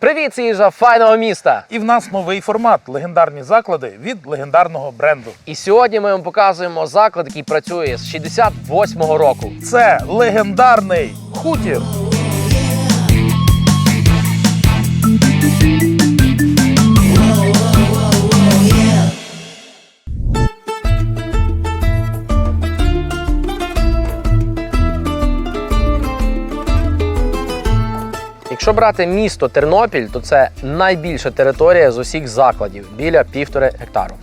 Привіт, це їжа файного міста! І в нас новий формат легендарні заклади від легендарного бренду. І сьогодні ми вам показуємо заклад, який працює з 68-го року. Це легендарний хутір. Якщо брати місто Тернопіль, то це найбільша територія з усіх закладів біля півтори гектару.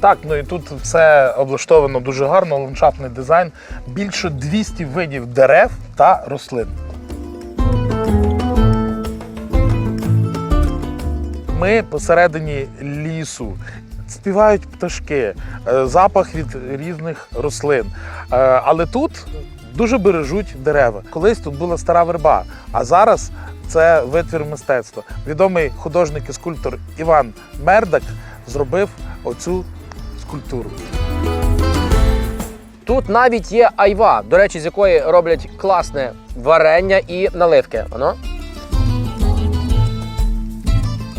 Так, ну і тут все облаштовано дуже гарно, ландшафтний дизайн. Більше 200 видів дерев та рослин. Ми посередині лісу. Співають пташки, е, запах від різних рослин. Е, Але тут дуже бережуть дерева. Колись тут була стара верба, а зараз це витвір мистецтва. Відомий художник і скульптор Іван Мердак зробив оцю скульптуру. Тут навіть є айва, до речі, з якої роблять класне варення і наливки. Воно.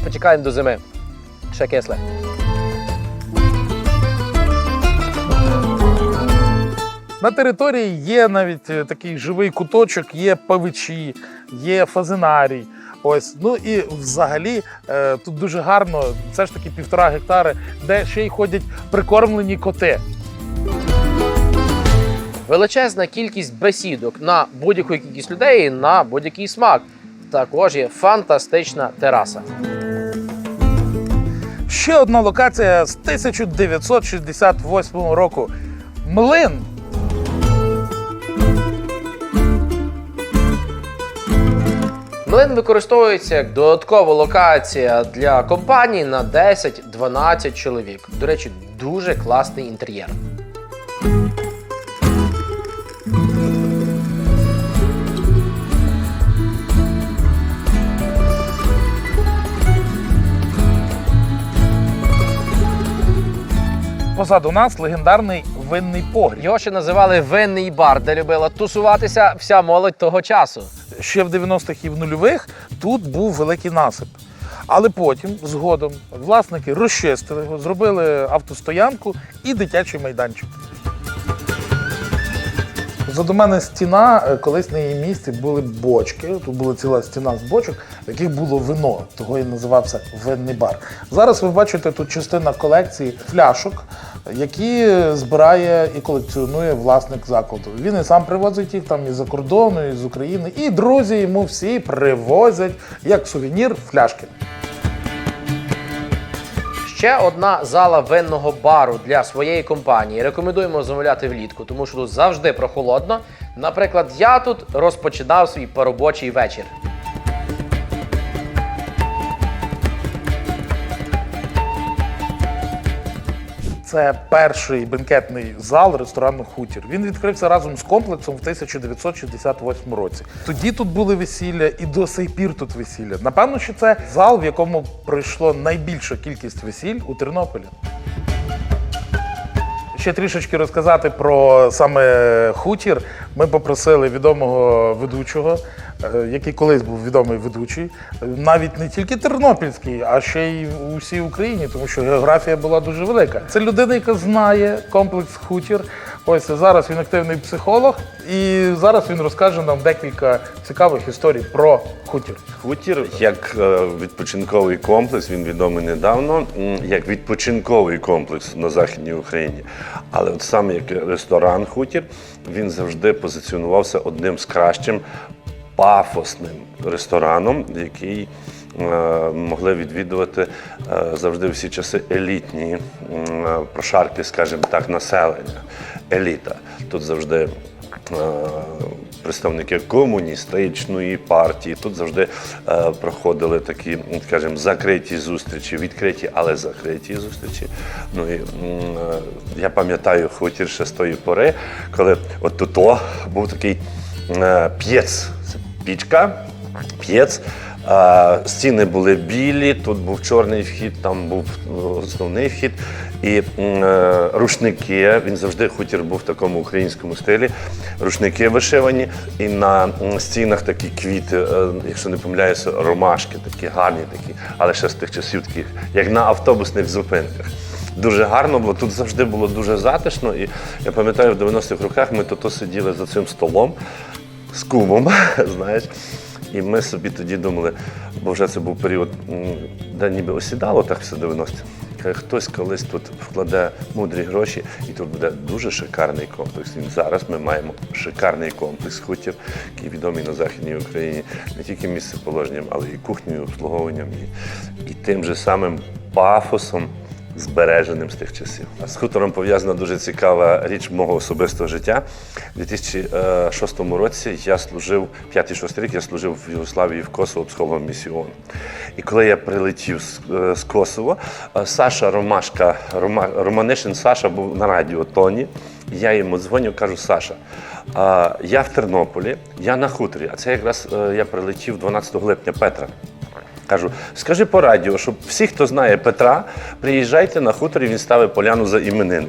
Почекаємо до зими. Ще кисле. На території є навіть е, такий живий куточок, є павичі, є фазинарій. Ось, ну і взагалі е, тут дуже гарно, це ж таки півтора гектари, де ще й ходять прикормлені коти. Величезна кількість бесідок на будь-яку кількість людей на будь-який смак. Також є фантастична тераса. Ще одна локація з 1968 року. Млин. Млин використовується як додаткова локація для компаній на 10-12 чоловік. До речі, дуже класний інтер'єр. Позаду нас легендарний винний погріб. Його ще називали винний бар, де любила тусуватися вся молодь того часу. Ще в 90-х і в нульових тут був великий насип. Але потім, згодом, власники розчистили його, зробили автостоянку і дитячий майданчик. Позаду мене стіна, е, колись на її місці були бочки. Тут була ціла стіна з бочок, в яких було вино, того і називався винний бар. Зараз ви бачите тут частина колекції фляшок, які збирає і колекціонує власник закладу. Він і сам привозить їх там із за кордону, і з України. І друзі йому всі привозять як сувенір фляшки. Ще одна зала винного бару для своєї компанії. Рекомендуємо замовляти влітку, тому що тут завжди прохолодно. Наприклад, я тут розпочинав свій поробочий вечір. Це перший бенкетний зал ресторану Хутір. Він відкрився разом з комплексом в 1968 році. Тоді тут були весілля і до сих пір тут весілля. Напевно, що це зал, в якому пройшло найбільша кількість весіль у Тернополі. Ще трішечки розказати про саме хутір. Ми попросили відомого ведучого, який колись був відомий ведучий, е, навіть не тільки тернопільський, а ще й у всій Україні, тому що географія була дуже велика. Це людина, яка знає комплекс хутір. Ось зараз він активний психолог, і зараз він розкаже нам декілька цікавих історій про хутір. Хутір як е, відпочинковий комплекс, він відомий недавно, як відпочинковий комплекс на Західній Україні. Але от саме як ресторан Хутір, він завжди позиціонувався одним з кращим пафосним рестораном, який е, могли відвідувати е, завжди всі часи елітні прошарки, скажімо так, населення, еліта. Тут завжди е, представники комуністичної партії. Тут завжди проходили такі, скажімо, закриті зустрічі, відкриті, але закриті зустрічі. Ну і я пам'ятаю хутір ще з тої пори, коли от тут був такий п'єц, Це пічка, п'єц. Стіни були білі, тут був чорний вхід, там був е, основний вхід. І е, рушники, він завжди хутір був в такому українському стилі. Рушники вишивані, і на стінах такі квіти, е, якщо не помиляюся, ромашки, такі гарні, такі, але ще з тих часів, таких, як на автобусних зупинках. Дуже гарно було, тут завжди було дуже затишно. І я пам'ятаю, в 90-х роках ми то сиділи за цим столом з кумом, знаєш. І ми собі тоді думали, бо вже це був період, де ніби осідало так все 90 Каже, Хтось колись тут вкладе мудрі гроші, і тут буде дуже шикарний комплекс. І зараз ми маємо шикарний комплекс хутір, який відомий на Західній Україні не тільки місцеположенням, але і кухнею, обслуговуванням, і, і тим же самим пафосом збереженим з тих часів. З хутором пов'язана дуже цікава річ мого особистого життя. У 2006 році я служив, 5-6 рік я служив в Югославії в Косово психологом місіону. І коли я прилетів з, е, з Косово, е, Саша Ромашка, Рома, Романишин Саша був на радіо Тоні. Я йому дзвоню, кажу, Саша, я в Тернополі, я на хуторі, а це якраз е, я прилетів 12 липня Петра. Кажу, скажи по радіо, щоб всі, хто знає Петра, приїжджайте на хутор, і він ставить поляну за іменини.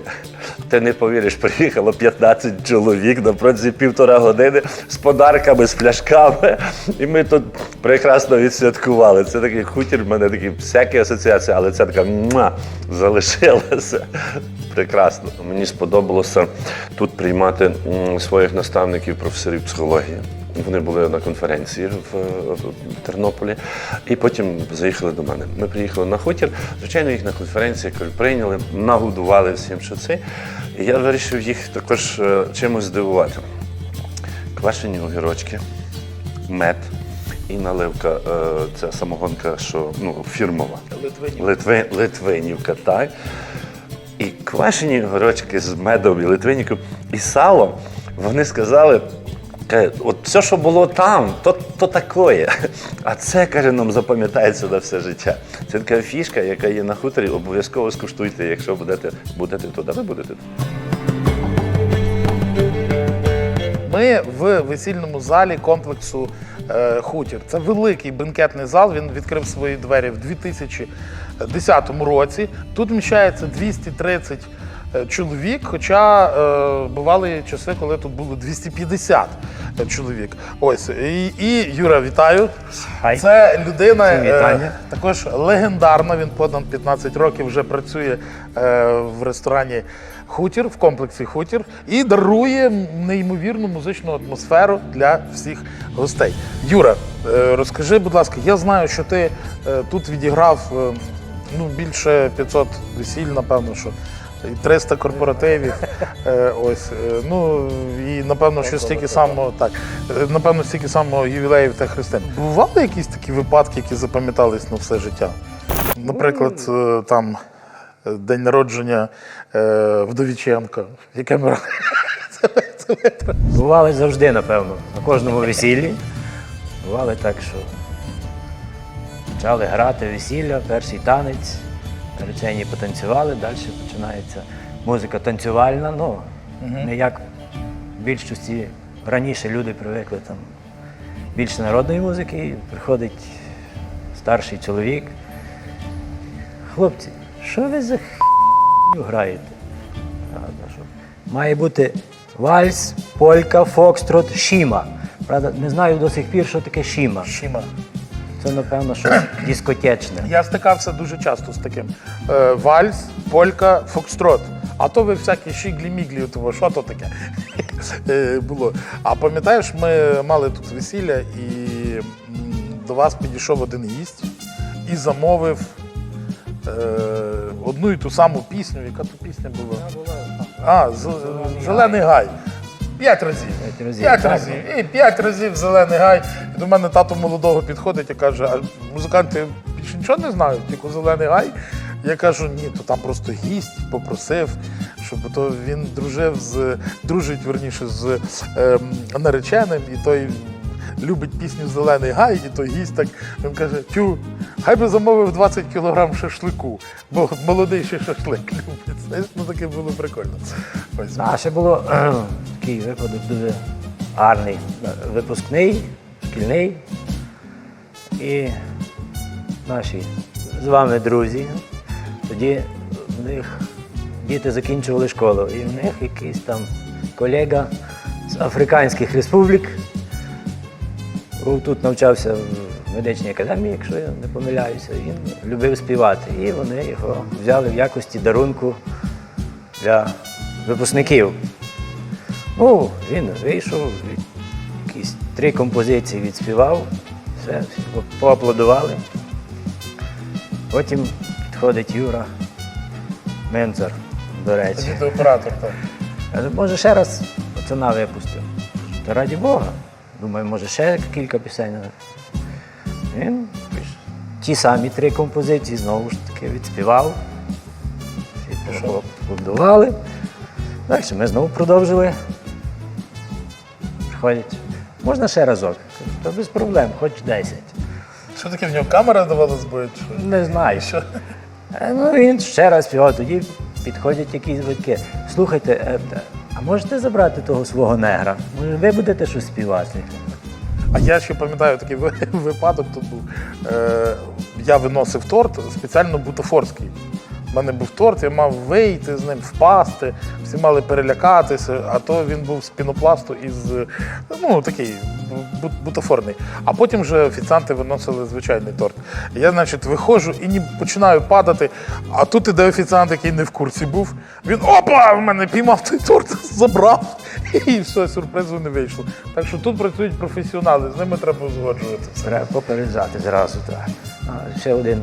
Ти не повіриш, приїхало 15 чоловік на протязі півтора години з подарками, з пляшками. І ми тут прекрасно відсвяткували. Це такий хутір, в мене такі всякі асоціації, але це така муа, залишилася. Прекрасно. Мені сподобалося тут приймати своїх наставників, професорів психології. Вони були на конференції в, в Тернополі, і потім заїхали до мене. Ми приїхали на хутір. Звичайно, їх на конференції прийняли, нагодували всім, що це. І я вирішив їх також е, чимось здивувати. Квашені огірочки, мед і наливка. е, Це самогонка, що ну, фірмова. Литвинів. Литви, Литвинівка, так. І квашені горочки з медом і литвинівкою, і сало. Вони сказали, от все, що було там, то, то такое. А це, каже, нам запам'ятається на все життя. Це така фішка, яка є на хуторі, обов'язково скуштуйте, якщо будете, будете тут, а ви будете тут. Ми в весільному залі комплексу е, Хутір. Це великий бенкетний зал. Він відкрив свої двері в 2010 році. Тут вміщається 230 е, чоловік, хоча е, бували часи, коли тут було 250 чоловік. Ось і, і Юра, вітаю. Хай. Це людина е, також легендарна. Він понад 15 років вже працює е, в ресторані Хутір, в комплексі Хутір, і дарує неймовірну музичну атмосферу для всіх гостей. Юра, е, розкажи, будь ласка, я знаю, що ти е, тут відіграв е, ну, більше 500 весіль, напевно, що. І 300 корпоративів, е, ось е, ну і напевно, що стільки само так, е, напевно, стільки само ювілеїв та хрестин. Бували якісь такі випадки, які запам'ятались на все життя? Наприклад, е, там день народження Вдовіченка, яке ми Бували завжди, напевно, на кожному весіллі. Бували так, що почали грати весілля, перший танець, наречені потанцювали, далі починається музика танцювальна. Ну, не як в більшості раніше люди привикли там більше народної музики, і приходить старший чоловік. Хлопці, що ви за х**ню граєте? Має бути вальс, полька, фокстрот, шіма. Правда, не знаю до сих пір, що таке шіма. Шима. Це, напевно, щось дискотечне. Я стикався дуже часто з таким. Е, вальс, полька, фокстрот. А то ви всякі шіглі-міглі, того, що то таке Е, було. А пам'ятаєш, ми мали тут весілля, і до вас підійшов один гість і замовив е, одну і ту саму пісню. Яка то пісня була? А, з- Зелений гай. П'ять разів. П'ять разів, П'ять разів. І п'ять разів зелений гай. І до мене тато молодого підходить і каже: а музиканти більше нічого не знають, тільки зелений гай. Я кажу, ні, то там просто гість попросив, щоб то він дружив з дружить верніше з е, нареченим, і той любить пісню Зелений гай, і той гість так він каже: Тю, хай би замовив 20 кілограм шашлику, бо молодий шашлик любить. Знаєш, ну таке було прикольно. Ось. А ще було е, такий випадок дуже гарний. Випускний, шкільний. І наші з вами друзі, тоді в них діти закінчували школу, і в них якийсь там колега з Африканських республік був тут навчався в медичній академії, якщо я не помиляюся, він любив співати. І вони його взяли в якості дарунку для випускників. Ну, він вийшов, якісь три композиції відспівав, все, поаплодували. Потім підходить Юра Менцер, до речі. Відеооператор так. Каже, може ще раз пацана випустив. Та раді Бога. Думаю, може ще кілька пісень. Він ті самі три композиції знову ж таки відспівав. Всі поаплодували. Далі ми знову продовжили. Приходять. Можна ще разок? Та без проблем, хоч 10. Що таке в нього камера давалась бо? Не знаю. Що? Е, Ну, він ще раз співав, тоді підходять якісь батьки. Слухайте, е, можете забрати того свого негра? Ви будете щось співати? А я ще пам'ятаю такий випадок тут був. Е, я виносив торт спеціально бутафорський. У мене був торт, я мав вийти з ним, впасти, всі мали перелякатися, а то він був з пінопласту із ну такий бутафорний. А потім вже офіціанти виносили звичайний торт. Я, значить, виходжу і ні, починаю падати. А тут іде офіціант, який не в курсі був. Він опа! В мене піймав той торт, забрав. І все, сюрпризу не вийшло. Так що тут працюють професіонали, з ними треба узгоджуватися. Треба попереджати зразу. Так. Ще один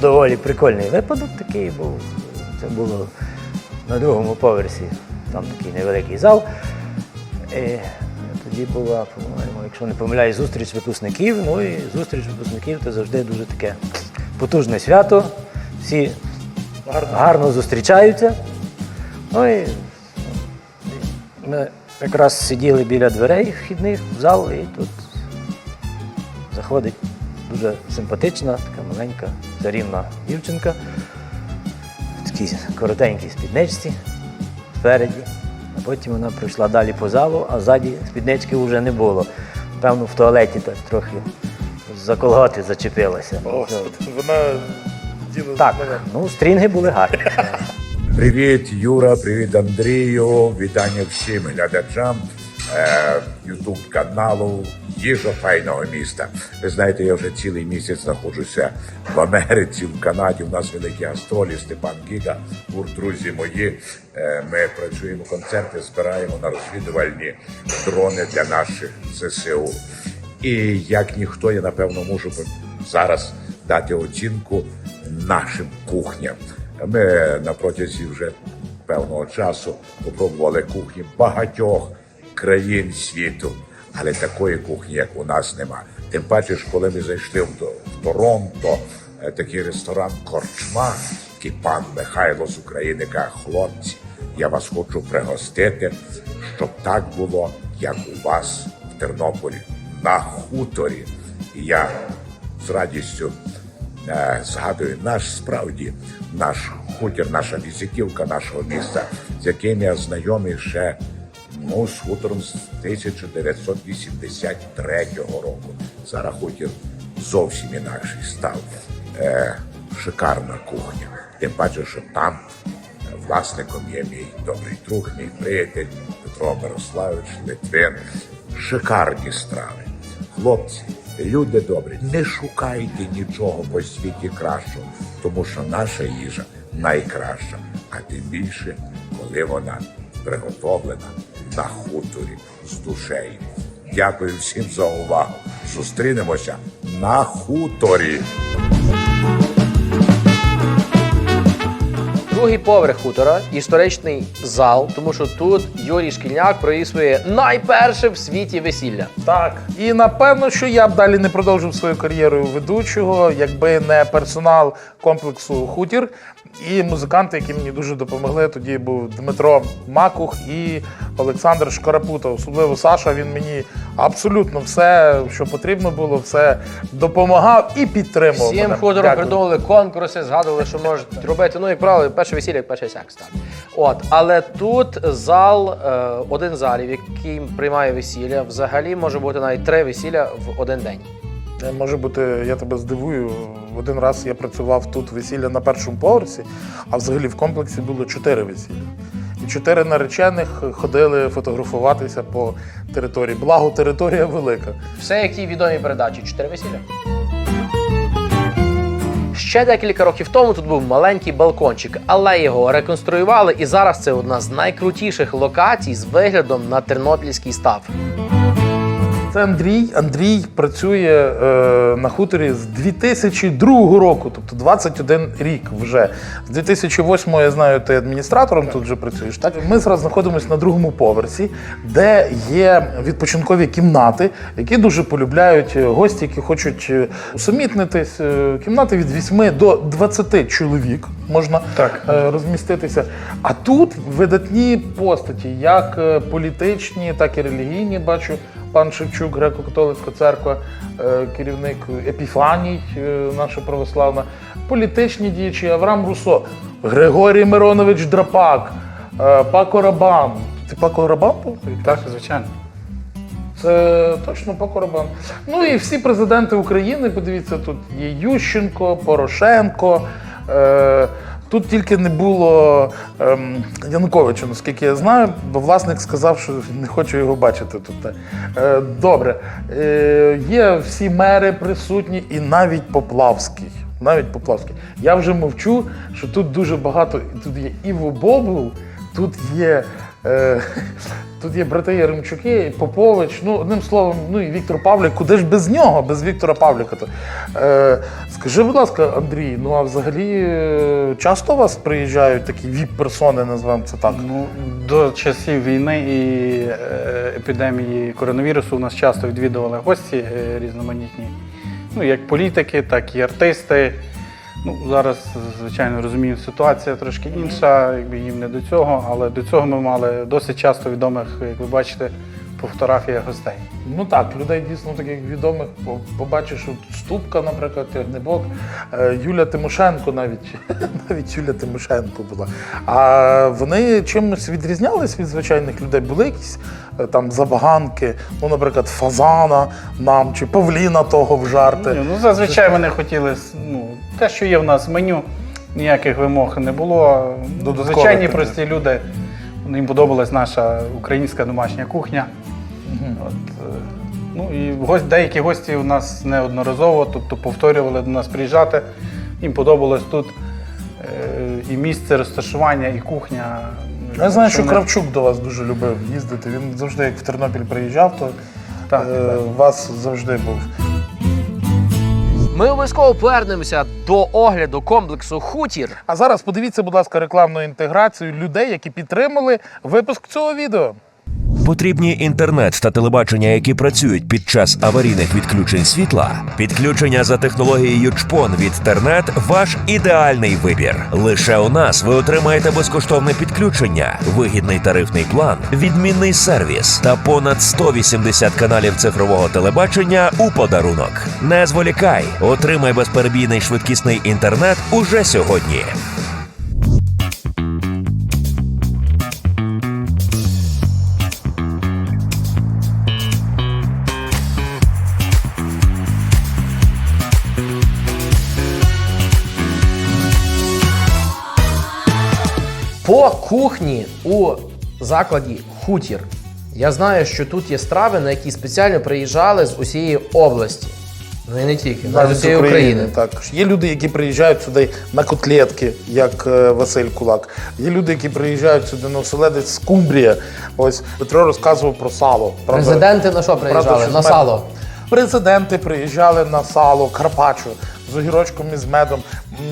доволі прикольний випадок такий був. Це було на другому поверсі, там такий невеликий зал. І тоді була, по-моєму, якщо не помиляюсь, зустріч випускників. Ну і зустріч випускників це завжди дуже таке потужне свято. Всі гарно, зустрічаються. Ну і ми якраз сиділи біля дверей вхідних в зал, і тут заходить дуже симпатична, така маленька, чарівна дівчинка в такій коротенькій спідничці спереді. А потім вона пройшла далі по залу, а ззаді спіднички вже не було. Певно, в туалеті так трохи за колготи зачепилася. Господи, вона діла Так, ну стрінги були гарні. Привіт, Юра, привіт, Андрію. Вітання всім глядачам Ютуб каналу Їжа файного міста. Ви знаєте, я вже цілий місяць знаходжуся в Америці, в Канаді. У нас великі гастролі, Степан Гіга, гурт друзі мої. Е, ми працюємо концерти, збираємо на розвідувальні дрони для наших ЗСУ. І як ніхто, я напевно можу зараз дати оцінку нашим кухням. Ми на протязі вже певного часу попробували кухні багатьох країн світу, але такої кухні, як у нас, нема. Тим паче, коли ми зайшли в, в Торонто, е, такий ресторан Корчма, який пан Михайло з України каже, хлопці, я вас хочу пригостити, щоб так було, як у вас в Тернополі, на хуторі. І я з радістю е, згадую наш справді наш хутір, наша візитівка нашого міста, з яким я знайомий ще ну, з хутором з 1983 року. Зараз хутір зовсім інакший став. Е, шикарна кухня. Тим паче, що там е, власником є мій добрий друг, мій приятель Петро Мирославович Литвин. Шикарні страви. Хлопці, люди добрі, не шукайте нічого по світі кращого, тому що наша їжа найкраща, а тим більше, коли вона приготовлена на хуторі з душею. Дякую всім за увагу. Зустрінемося на хуторі. Другий поверх хутора, історичний зал, тому що тут Юрій Шкільняк провів своє найперше в світі весілля. Так. І напевно, що я б далі не продовжив свою кар'єру ведучого, якби не персонал комплексу Хутір і музиканти, які мені дуже допомогли. Тоді був Дмитро Макух і Олександр Шкарапута. Особливо Саша. Він мені абсолютно все, що потрібно було, все допомагав і підтримував. Всім мене. Дякую. придумали конкурси, згадували, що можуть робити. Ну і правило, перше весілля, як перший секс. Так. От, але тут зал, е, один залів, який приймає весілля, взагалі може бути навіть три весілля в один день. Е, Може бути, я тебе здивую. Один раз я працював тут весілля на першому поверсі, а взагалі в комплексі було чотири весілля. І чотири наречених ходили фотографуватися по території. Благо, територія велика. Все, як ті відомі передачі Чотири весілля. Ще декілька років тому тут був маленький балкончик, але його реконструювали, і зараз це одна з найкрутіших локацій з виглядом на тернопільський став. Це Андрій. Андрій працює е, на хуторі з 2002 року, тобто 21 рік вже. З 2008-го, я знаю, ти адміністратором тут вже працюєш. Так ми зараз знаходимося на другому поверсі, де є відпочинкові кімнати, які дуже полюбляють гості, які хочуть е, усамітнитись. Е, Кімнати від 8 до 20 чоловік можна Так. е, розміститися. А тут видатні постаті, як е, політичні, так і релігійні. Бачу пан Шевчук, греко-католицька церква, е, керівник Епіфаній, е, наша православна, політичні діячі, Авраам Русо, Григорій Миронович Драпак, е, Пако Рабан. Ти Пако Рабан був? Так, звичайно. Це точно Пако Рабан. Ну і всі президенти України, подивіться, тут є Ющенко, Порошенко. Е, тут тільки не було ем, Януковича, наскільки я знаю, бо власник сказав, що не хочу його бачити тут. Е, добре. Е, є всі мери присутні, і навіть Поплавський. Навіть Поплавський. Я вже мовчу, що тут дуже багато. Тут є Іво Бобул, тут є. Е, Тут є брати Яремчуки, Попович, ну одним словом, ну і Віктор Павлік. Куди ж без нього, без Віктора Павліка? Е, скажи, будь ласка, Андрій, ну а взагалі е, часто у вас приїжджають такі віп-персони, назвемо це так? Ну, до часів війни і е, епідемії коронавірусу у нас часто відвідували гості різноманітні. Ну, як політики, так і артисти. Ну, зараз, звичайно, розумію, ситуація трошки інша, якби їм не до цього, але до цього ми мали досить часто відомих, як ви бачите, по фотографіях гостей. Ну так, людей дійсно таких відомих побачиш, от Ступка, наприклад, Тягнебок, е, Юля Тимошенко навіть, навіть Юля Тимошенко була. А вони чимось відрізнялись від звичайних людей? Були якісь е, там забаганки, ну, наприклад, Фазана нам чи Павліна того в жарти. Ні, ну, зазвичай вони хотіли ну, те, що є в нас в меню, ніяких вимог не було. Ну, Додаткових Звичайні прості люди. Їм подобалась наша українська домашня кухня. От, е, ну, і гость, деякі гості у нас неодноразово, тобто повторювали до нас приїжджати. Їм подобалось тут е, і місце розташування, і кухня. Я знаю, що вони- Кравчук до вас дуже любив їздити. Він завжди, як в Тернопіль приїжджав, то Так, е, так. вас завжди був. Ми обов'язково повернемося до огляду комплексу Хутір. А зараз подивіться, будь ласка, рекламну інтеграцію людей, які підтримали випуск цього відео. Потрібні інтернет та телебачення, які працюють під час аварійних відключень світла. Підключення за технологією ЧПОН від Тернет ваш ідеальний вибір. Лише у нас ви отримаєте безкоштовне підключення, вигідний тарифний план, відмінний сервіс та понад 180 каналів цифрового телебачення у подарунок. Не зволікай, отримай безперебійний швидкісний інтернет уже сьогодні. Кухні у закладі Хутір. Я знаю, що тут є страви, на які спеціально приїжджали з усієї області. Ну і не тільки, навіть з усієї України. також. Є люди, які приїжджають сюди на котлетки, як е, Василь Кулак. Є люди, які приїжджають сюди на оселедець з Кумбрія. Ось Петро розказував про сало. Правда? Президенти на що приїжджали? Правда, що на сало. Президенти приїжджали на сало, карпаччо з огірочком і з медом.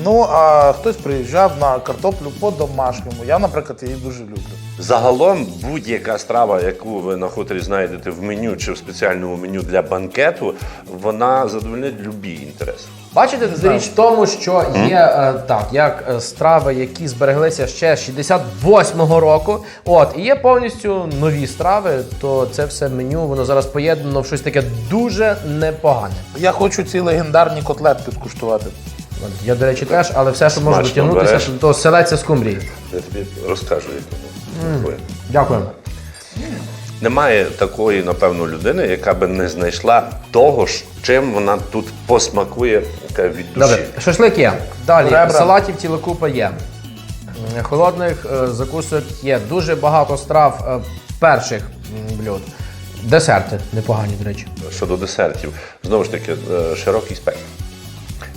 Ну а хтось приїжджав на картоплю по-домашньому. Я, наприклад, її дуже люблю. Загалом будь-яка страва, яку ви на хуторі знайдете в меню чи в спеціальному меню для банкету, вона задовольнить любі інтереси. Бачите, річ в тому, що є е, так, як е, страви, які збереглися ще з 68-го року. От, і є повністю нові страви, то це все меню, воно зараз поєднано в щось таке дуже непогане. Я хочу ці легендарні котлетки скуштувати. Я, до речі, теж, але все, що може Смачно дотягнутися, береш. то селеться з кумбрії. Я тобі розкажу, як воно. Дякую. Немає такої, напевно, людини, яка би не знайшла того, ж, чим вона тут посмакує така від душі. Добре, шашлик є. Далі Ребра. салатів ціла купа є. М, Холодних е, закусок є. Дуже багато страв е, перших м, блюд. Десерти непогані, до речі. Щодо десертів, знову ж таки, е, широкий спектр.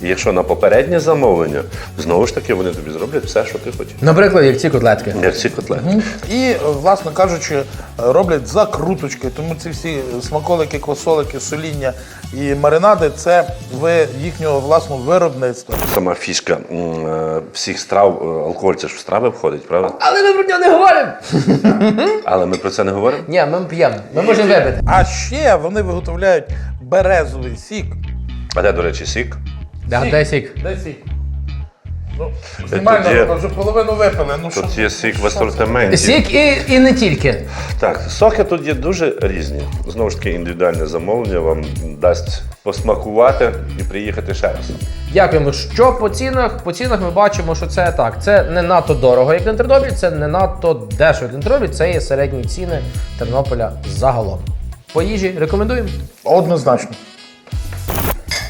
І якщо на попереднє замовлення, знову ж таки вони тобі зроблять все, що ти хочеш. Наприклад, як ці котлетки. Як ці котлети. І, е, власне кажучи, роблять закруточки. Тому ці всі смаколики, квасолики, соління і маринади це ви їхнього власного виробництва. Сама фішка е, всіх страв, е, алкоголь це ж в страви входить, правда? Але ми про нього не говоримо. Але ми про це не говоримо. Ні, ми п'ємо. Ми можемо випити. А ще вони виготовляють березовий сік. А де, до речі, сік? Да, дай сік. Дай сік. Ну, Тут є- ми вже половину випили. Ну, що? Тут є сік в асортименті. Сік і, і не тільки. Так, соки тут є дуже різні. Знову ж таки, індивідуальне замовлення вам дасть посмакувати і приїхати ще раз. Дякуємо. Що по цінах? По цінах ми бачимо, що це так. Це не надто дорого, як на Тернопіль, це не надто дешево. як на Тернопіль це є середні ціни Тернополя загалом. По їжі рекомендуємо. Однозначно.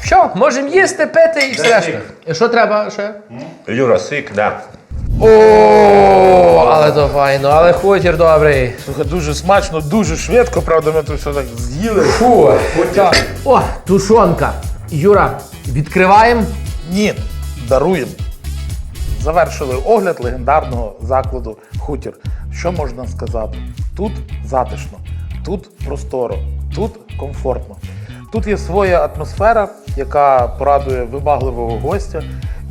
Що, можемо їсти, пити і все решта. І що треба ще? Юра, сік, да. О, але то файно, але хутір добрий. Слухай, дуже смачно, дуже швидко, правда, ми тут все так з'їли. Фу, так. О, тушонка. Юра, відкриваємо. Ні, даруємо. Завершили огляд легендарного закладу Хутір. Що можна сказати? Тут затишно, тут просторо, тут комфортно. Тут є своя атмосфера, яка порадує вибагливого гостя,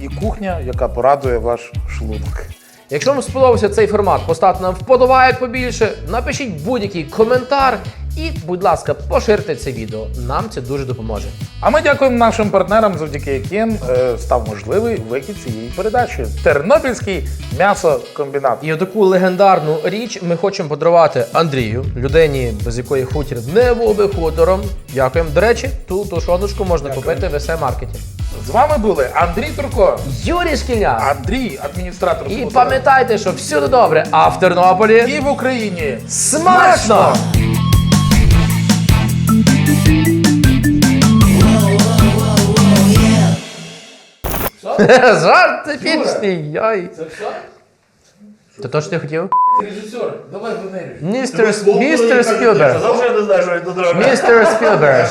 і кухня, яка порадує ваш шлунок. Якщо вам сподобався цей формат, поставте нам вподобайок побільше, напишіть будь-який коментар і, будь ласка, поширте це відео. Нам це дуже допоможе. А ми дякуємо нашим партнерам, завдяки яким е, став можливий вихід цієї передачі. Тернопільський м'ясокомбінат. І таку легендарну річ ми хочемо подарувати Андрію, людині, без якої хутір не був би хутором. Дякуємо. До речі, ту тушоночку можна купити в СМ маркеті. З вами були Андрій Турко, Юрій Шкільня. Андрій, адміністратор І пам'ятайте, що всюди добре, а в Тернополі і в Україні. смачно! Жарт епічний, яй. Це все? То то, що ти хотів? Режисер, давай винирюй. Містер, містер Спілберг. Завжди не знаю, що я тут роблю. Містер Спілберг.